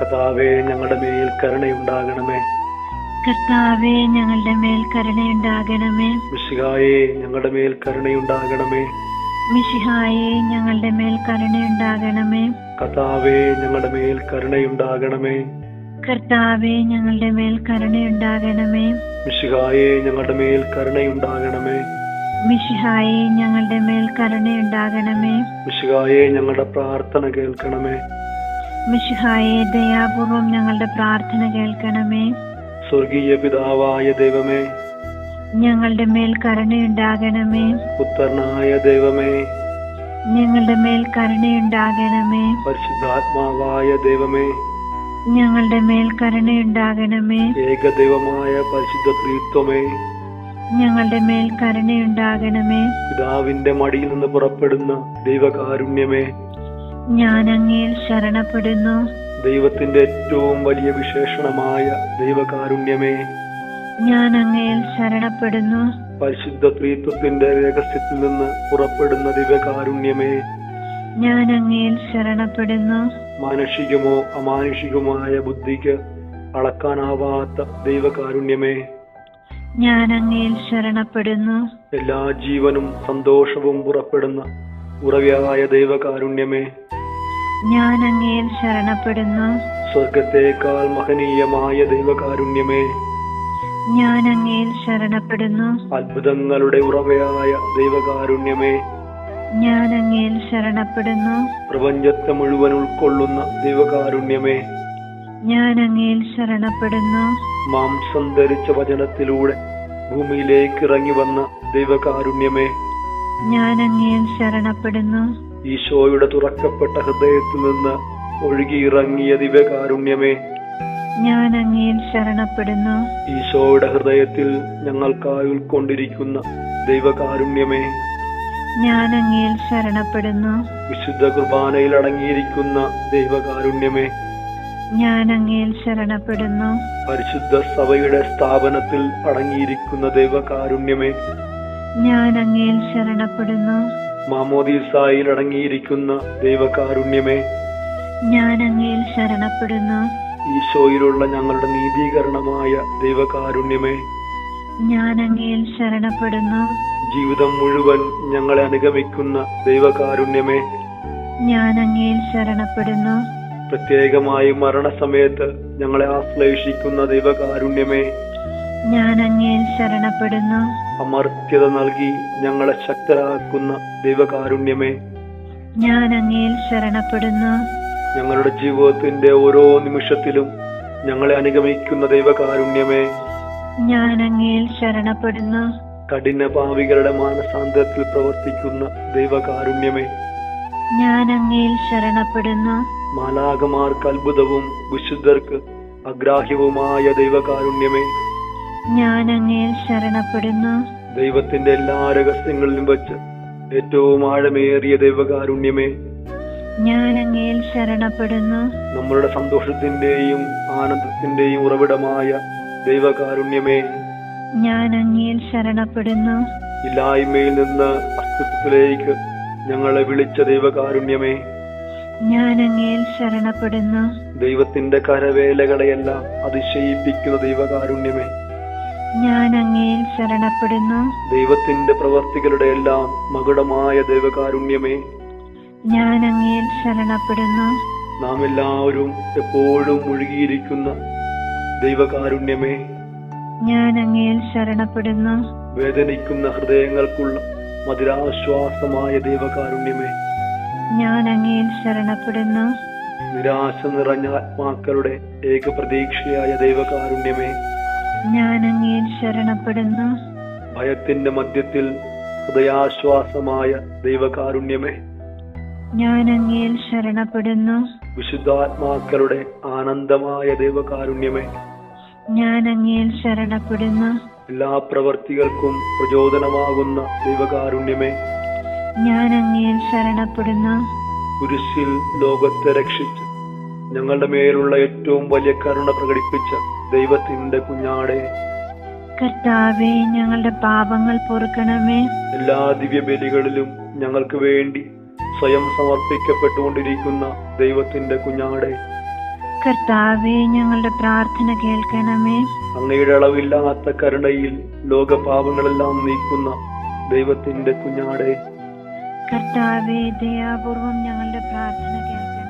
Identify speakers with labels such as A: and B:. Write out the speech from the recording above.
A: കഥാവേ ഞങ്ങളുടെ മേൽ കരുണയുണ്ടാകണമേ.
B: കർത്താവേ ഞങ്ങളുടെ മേൽ കരുണയുണ്ടാകണമേ.
A: മിശിഹായെ ഞങ്ങളുടെ മേൽ കരുണയുണ്ടാകണമേ.
B: മിഷിഹായെ ഞങ്ങളുടെ മേൽ കരുണയുണ്ടാകണമേ.
A: കർത്താവേ ഞങ്ങളുടെ മേൽ കരുണയുണ്ടാകണമേ.
B: കർത്താവേ ഞങ്ങളുടെ മേൽ കരുണയുണ്ടാകണമേ.
A: മിശിഹായെ ഞങ്ങളുടെ മേൽ കരുണയുണ്ടാകണമേ.
B: മിഷിഹായെ ഞങ്ങളുടെ മേൽ കരുണയുണ്ടാകണമേ.
A: മിശിഹായെ ഞങ്ങളുടെ പ്രാർത്ഥന കേൾക്കണമേ.
B: മിഷിഹായെ ദയാപൂർവം ഞങ്ങളുടെ പ്രാർത്ഥന കേൾക്കണമേ.
A: സ്വർഗീയ പിതാവായ ദൈവമേ.
B: ഞങ്ങളുടെ മേൽ കരുണയുണ്ടാകണമേ.
A: പുത്രനായ ദൈവമേ.
B: ഞങ്ങളുടെ മേൽ കരുണയുണ്ടാകണമേ.
A: പരിശുദ്ധാത്മാവായ ദൈവമേ.
B: ഞങ്ങളുടെ മേൽ കരുണയുണ്ടാകണമേ.
A: ഏകദൈവമായ പരിശുദ്ധ ത്രിത്വമേ
B: ഞങ്ങളുടെ മേൽ കരുണയുണ്ടാകണമേ.
A: പിതാവിന്റെ മടിയിൽ നിന്ന് പുറപ്പെടുന്ന ദൈവകാരുണ്യമേ.
B: ഞാൻ അങ്ങയിൽ ശരണപ്പെടുന്നു.
A: ദൈവത്തിന്റെ ഏറ്റവും വലിയ വിശേഷണമായ ദൈവകാരുണ്യമേ
B: ഞാൻ അങ്ങയിൽ ശരണപ്പെടുന്നു.
A: പരിശുദ്ധ ത്രീത്വത്തിന്റെ രഹസ്യത്തിൽ നിന്ന് പുറപ്പെടുന്ന ദിവ്യകാരുണ്യമേ
B: ഞാൻ അങ്ങയിൽ ശരണപ്പെടുന്നു.
A: മാനുഷികമോ അമാനുഷികമായ ബുദ്ധിക്ക് അളക്കാനാവാത്ത ദൈവകാരുണ്യമേ
B: ഞാൻ അങ്ങയിൽ ശരണപ്പെടുന്നു.
A: എല്ലാ ജീവനും സന്തോഷവും പുറപ്പെടുന്ന ഉറവയായ ദൈവകാരുണ്യമേ.
B: ഞാൻ അങ്ങയിൽ ശരണപ്പെടുന്നു.
A: സ്വർഗത്തേക്കാൾ മഹനീയമായ ദൈവകാരുണ്യമേ.
B: ഞാൻ അങ്ങയിൽ ശരണപ്പെടുന്നു.
A: അത്ഭുതങ്ങളുടെ ഉറവയായ ദൈവകാരുണ്യമേ.
B: ഞാൻ അങ്ങയിൽ ശരണപ്പെടുന്നു.
A: പ്രപഞ്ചത്തെ മുഴുവൻ ഉൾക്കൊള്ളുന്ന ദൈവകാരുണ്യമേ.
B: ഞാൻ അങ്ങയിൽ ശരണപ്പെടുന്നു.
A: മാംസം ധരിച്ച വചനത്തിലൂടെ ഭൂമിയിലേക്ക് ഇറങ്ങി വന്ന ദൈവകാരുണ്യമേ.
B: ഞാൻ അങ്ങയിൽ ശരണപ്പെടുന്നു.
A: ഈശോയുടെ തുറക്കപ്പെട്ട ഹൃദയത്തിൽ നിന്ന് ഒഴുകിയിറങ്ങിയ ദിവ്യകാരുണ്യമേ.
B: ഞാൻ അങ്ങയിൽ ശരണപ്പെടുന്നു.
A: ഈശോയുടെ ഹൃദയത്തിൽ ഞങ്ങൾക്കായി ഉൾക്കൊണ്ടിരിക്കുന്ന ദൈവകാരുണ്യമേ.
B: ഞാൻ അങ്ങയിൽ ശരണപ്പെടുന്നു.
A: വിശുദ്ധ കുർബാനയിൽ അടങ്ങിയിരിക്കുന്ന ദൈവകാരുണ്യമേ.
B: ഞാൻ അങ്ങയിൽ ശരണപ്പെടുന്നു.
A: പരിശുദ്ധ സഭയുടെ സ്ഥാപനത്തിൽ അടങ്ങിയിരിക്കുന്ന ദൈവകാരുണ്യമേ.
B: ഞാൻ അങ്ങയിൽ ശരണപ്പെടുന്നു.
A: മാമോദീസായിൽ അടങ്ങിയിരിക്കുന്ന ദൈവകാരുണ്യമേ
B: ഞാൻ അങ്ങയിൽ ശരണപ്പെടുന്നു.
A: ഈശോയിലുള്ള ഞങ്ങളുടെ നീതീകരണമായ ദൈവകാരുണ്യമേ
B: ഞാൻ അങ്ങയിൽ ശരണപ്പെടുന്നു.
A: ജീവിതം മുഴുവൻ ഞങ്ങളെ അനുഗമിക്കുന്ന ദൈവകാരുണ്യമേ
B: ഞാൻ അങ്ങയിൽ ശരണപ്പെടുന്നു.
A: പ്രത്യേകമായി മരണസമയത്ത് ഞങ്ങളെ ആശ്ലേഷിക്കുന്ന ദൈവകാരുണ്യമേ
B: ഞാൻ അങ്ങയിൽ ശരണപ്പെടുന്നു.
A: അമർത്യത നൽകി ഞങ്ങളെ ശക്തരാക്കുന്ന ദൈവകാരുണ്യമേ.
B: ഞാൻ അങ്ങയിൽ ശരണപ്പെടുന്നു.
A: ഞങ്ങളുടെ ജീവിതത്തിന്റെ ഓരോ നിമിഷത്തിലും ഞങ്ങളെ അനുഗമിക്കുന്ന ദൈവകാരുണ്യമേ.
B: ഞാൻ അങ്ങയിൽ ശരണപ്പെടുന്നു.
A: കഠിന പാവികളുടെ മാനസാന്തരത്തിൽ പ്രവർത്തിക്കുന്ന ദൈവകാരുണ്യമേ.
B: ഞാൻ അങ്ങയിൽ ശരണപ്പെടുന്നു.
A: മാലാകമാർക്ക് അത്ഭുതവും വിശുദ്ധർക്ക് അഗ്രാഹ്യവുമായ ദൈവകാരുണ്യമേ.
B: ഞാൻ അങ്ങയിൽ ശരണപ്പെടുന്നു.
A: ദൈവത്തിന്റെ എല്ലാ രഹസ്യങ്ങളിലും വെച്ച് ഏറ്റവും ആഴമേറിയ ദൈവകാരുണ്യമേ.
B: ഞാൻ അങ്ങയിൽ ശരണപ്പെടുന്നു.
A: നമ്മളുടെ സന്തോഷത്തിന്റെയും ആനന്ദത്തിന്റെയും ഉറവിടമായ ദൈവകാരുണ്യമേ.
B: ഞാൻ അങ്ങയിൽ ശരണപ്പെടുന്നു.
A: ഇല്ലായ്മയിൽ നിന്ന് അസ്തിത്വത്തിലേക്ക് ഞങ്ങളെ വിളിച്ച ദൈവകാരുണ്യമേ.
B: ഞാൻ അങ്ങയിൽ ശരണപ്പെടുന്നു.
A: ദൈവത്തിന്റെ കരവേലകളെയെല്ലാം അതിശയിപ്പിക്കുന്ന ദൈവകാരുണ്യമേ.
B: ഞാൻ അങ്ങയിൽ ശരണപ്പെടുന്നു.
A: ദൈവത്തിന്റെ പ്രവർത്തികളുടെ എല്ലാം മകുടമായ ദൈവകാരുണ്യമേ.
B: ഞാൻ അങ്ങയിൽ ശരണപ്പെടുന്നു.
A: നാം എല്ലാവരും എപ്പോഴും മുഴുകിയിരിക്കുന്ന ദൈവകാരുണ്യമേ.
B: ഞാൻ അങ്ങയിൽ ശരണപ്പെടുന്നു.
A: വേദനിക്കുന്ന ഹൃദയങ്ങൾക്കുള്ള മധുരാശ്വാസമായ ദൈവകാരുണ്യമേ.
B: ഞാൻ അങ്ങയിൽ ശരണപ്പെടുന്നു.
A: നിരാശ നിറഞ്ഞ ആത്മാക്കളുടെ ഏക പ്രതീക്ഷയായ ദൈവകാരുണ്യമേ.
B: ഞാൻ അങ്ങയിൽ ശരണപ്പെടുന്നു.
A: ഭയത്തിന്റെ മധ്യത്തിൽ ഹൃദയാശ്വാസമായ ദൈവകാരുണ്യമേ.
B: ഞാൻ അങ്ങയിൽ ശരണപ്പെടുന്നു.
A: വിശുദ്ധാത്മാക്കളുടെ ആനന്ദമായ ദൈവകാരുണ്യമേ.
B: ഞാൻ അങ്ങയിൽ ശരണപ്പെടുന്നു.
A: എല്ലാ പ്രവർത്തികൾക്കും പ്രചോദനമാകുന്ന ദൈവകാരുണ്യമേ.
B: ഞാൻ അങ്ങയിൽ ശരണപ്പെടുന്നു.
A: കുരിശിൽ ലോകത്തെ രക്ഷിച്ച് ഞങ്ങളുടെ മേലുള്ള ഏറ്റവും വലിയ കരുണ പ്രകടിപ്പിച്ച ദൈവത്തിന്റെ കുഞ്ഞാടെ.
B: കർത്താവേ ഞങ്ങളുടെ പാപങ്ങൾ പൊറുക്കണമേ.
A: എല്ലാ ദിവ്യബലികളിലും ഞങ്ങൾക്ക് വേണ്ടി സ്വയം സമർപ്പിക്കപ്പെട്ടുകൊണ്ടിരിക്കുന്ന ദൈവത്തിന്റെ കുഞ്ഞാടെ.
B: കർത്താവേ ഞങ്ങളുടെ പ്രാർത്ഥന കേൾക്കണമേ.
A: അങ്ങയുടെ അളവില്ലാത്ത കരുണയിൽ ലോകപാപങ്ങളെല്ലാം നീക്കുന്ന ദൈവത്തിന്റെ കുഞ്ഞാടെ.
B: കർത്താവേ ദയാപൂർവം ഞങ്ങളുടെ പ്രാർത്ഥന കേൾക്കണമേ.